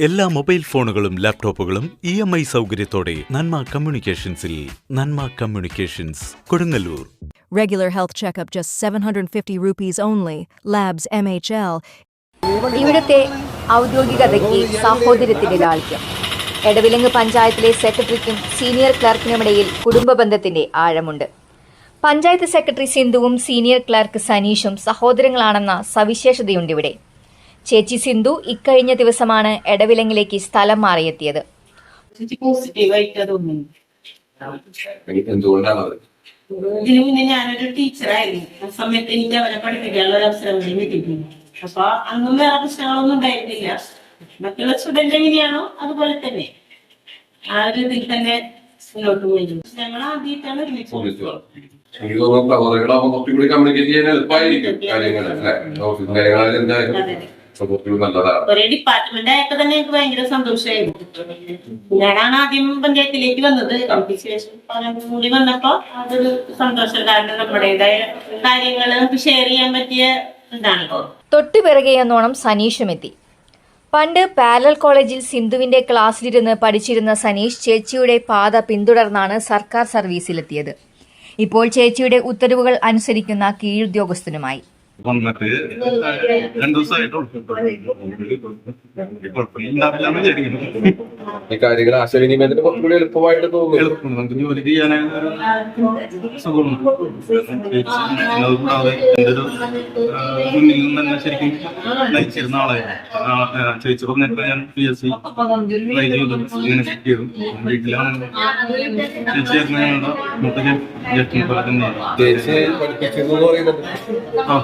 എല്ലാ മൊബൈൽ ഫോണുകളും ലാപ്ടോപ്പുകളും ഇ എം ഐ സൗകര്യത്തോടെ Nanma കമ്മ്യൂണിക്കേഷൻസിൽ Nanma communications Kodungallur Regular health checkup just 750 rupees only. Labs MHL. ഇവിടുത്തെ ഔദ്യോഗികതയ്ക്ക് സാഹോദര്യത്തിന്റെ ലാളിത്യം എടവിലങ്ങ് പഞ്ചായത്തിലെ സെക്രട്ടറിക്കും സീനിയർ ക്ലർക്കിനുമിടയിൽ കുടുംബ ബന്ധത്തിന്റെ ആഴമുണ്ട് പഞ്ചായത്ത് സെക്രട്ടറി സിന്ധുവും സീനിയർ ക്ലർക്ക് സനീഷും സഹോദരങ്ങളാണെന്ന സവിശേഷതയുണ്ട് ഇവിടെ ചേച്ചി സിന്ധു ഇക്കഴിഞ്ഞ ദിവസമാണ് എടവിലങ്ങിലേക്ക് സ്ഥലം മാറിയെത്തിയത്. ഇതിനു മുന്നേ ഞാനൊരു ടീച്ചറായിരുന്നു. ആ സമയത്ത് എനിക്ക് അവരെ പഠിപ്പിക്കാനുള്ള ഒരു അവസരം കൂടി കിട്ടിയിട്ടുണ്ട്. അപ്പൊ അന്നും വേറെ പ്രശ്നങ്ങളൊന്നും ഉണ്ടായിരുന്നില്ല. മറ്റുള്ള സ്റ്റുഡന്റ് എങ്ങനെയാണോ അതുപോലെ തന്നെ ആ ഒരു ഇതിൽ തന്നെ മുന്നോട്ട് പോയിരുന്നു. ഞങ്ങൾ ആദ്യമായിട്ടാണ് ഒരുമിച്ച് എനിക്ക് തോന്നുന്നു കമ്മ്യൂണിക്കേറ്റ് ചെയ്യാൻ എളുപ്പമായിരിക്കും കാര്യങ്ങൾ അല്ലെ? ഓഫീസ് കാര്യങ്ങളിൽ എന്തായാലും. കുറച്ചുകൂടി നല്ലതാണ്. ഒരേ ഡിപ്പാർട്ട്മെന്റ് ആയപ്പോ തന്നെ എനിക്ക് ഭയങ്കര സന്തോഷമായിരുന്നു ഞാനാണ് ആദ്യം പഞ്ചായത്തിലേക്ക് വന്നത്. കൂടി വന്നപ്പോ അതൊരു സന്തോഷം കാരണം നമ്മുടേതായ കാര്യങ്ങൾ നമുക്ക് ഷെയർ ചെയ്യാൻ പറ്റിയ ഇതാണല്ലോ. തൊട്ടു പിറകെ എന്നോണം സനീഷും എത്തി. പണ്ട് പാരൽ കോളേജിൽ സിന്ധുവിന്റെ ക്ലാസ്സിലിരുന്ന് പഠിച്ചിരുന്ന സനീഷ് ചേച്ചിയുടെ പാത പിന്തുടർന്നാണ് സർക്കാർ സർവീസിലെത്തിയത്. ഇപ്പോൾ ചേച്ചിയുടെ ഉത്തരവുകൾ അനുസരിക്കുന്ന കീഴുദ്യോഗസ്ഥനുമായി. വന്നിട്ട് രണ്ടു ദിവസമായിട്ടുള്ളൂ ഈ കാര്യങ്ങൾ ആശയവിനിമയത്തിന് കുറച്ചുകൂടി എളുപ്പമായിട്ട് തോന്നുന്നു. എളുപ്പം നമുക്ക് ജോലി ചെയ്യാനായിട്ട് ഒരു സുഖമുണ്ട് അത് കൂടാതെ എന്റെ ഒരു മുന്നിൽ നിന്ന് തന്നെ ശരിക്കും നയിച്ചിരുന്ന ആളായിരുന്നു ചേച്ചി പറഞ്ഞിട്ട് ഞാൻ പി എസ് സി ട്രൈ ചെയ്തു ഇങ്ങനെ ചെയ്തു. വീട്ടിലാണ് ചേച്ചിയായിരുന്നു ഞങ്ങളുടെ പോലെ ചേച്ചി പറയുന്നത് ആ,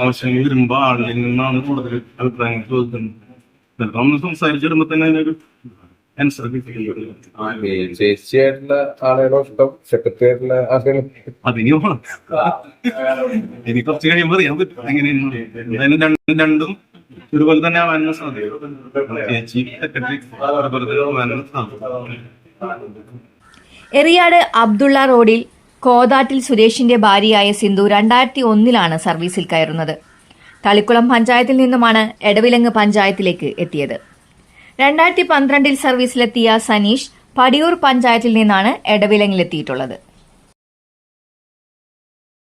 ആവശ്യങ്ങൾ വരുമ്പോ ആളിൽ നിന്നാണ് കൂടുതൽ അഭിപ്രായങ്ങൾ ചോദിക്കുന്നത് ചിലപ്പോൾ സംസാരിച്ചിടുമ്പോ തന്നെ അതിനൊരു ചേച്ചിയായിട്ടുള്ള ഇഷ്ടം. ഇനി കുറച്ച് കഴിയുമ്പോൾ അറിയാൻ പറ്റും. എങ്ങനെയാണ് രണ്ടും രണ്ടും ഒരുപോലെ തന്നെ ആവാനും സാധ്യത ചേച്ചി സെക്രട്ടറി ഒരുപോലെ തന്നെ ആവാനും സാധ്യത എറിയാട് അബ്ദുള്ള റോഡിൽ കോതാട്ടിൽ സുരേഷിന്റെ ഭാര്യയായ സിന്ധു രണ്ടായിരത്തി ഒന്നിലാണ് സർവീസിൽ കയറുന്നത്. തളിക്കുളം പഞ്ചായത്തിൽ നിന്നുമാണ് എടവിലങ്ങ് പഞ്ചായത്തിലേക്ക് എത്തിയത്. രണ്ടായിരത്തി പന്ത്രണ്ടിൽ സർവീസിലെത്തിയ സനീഷ് പടിയൂർ പഞ്ചായത്തിൽ നിന്നാണ് എടവിലങ്ങിലെത്തിയിട്ടുള്ളത്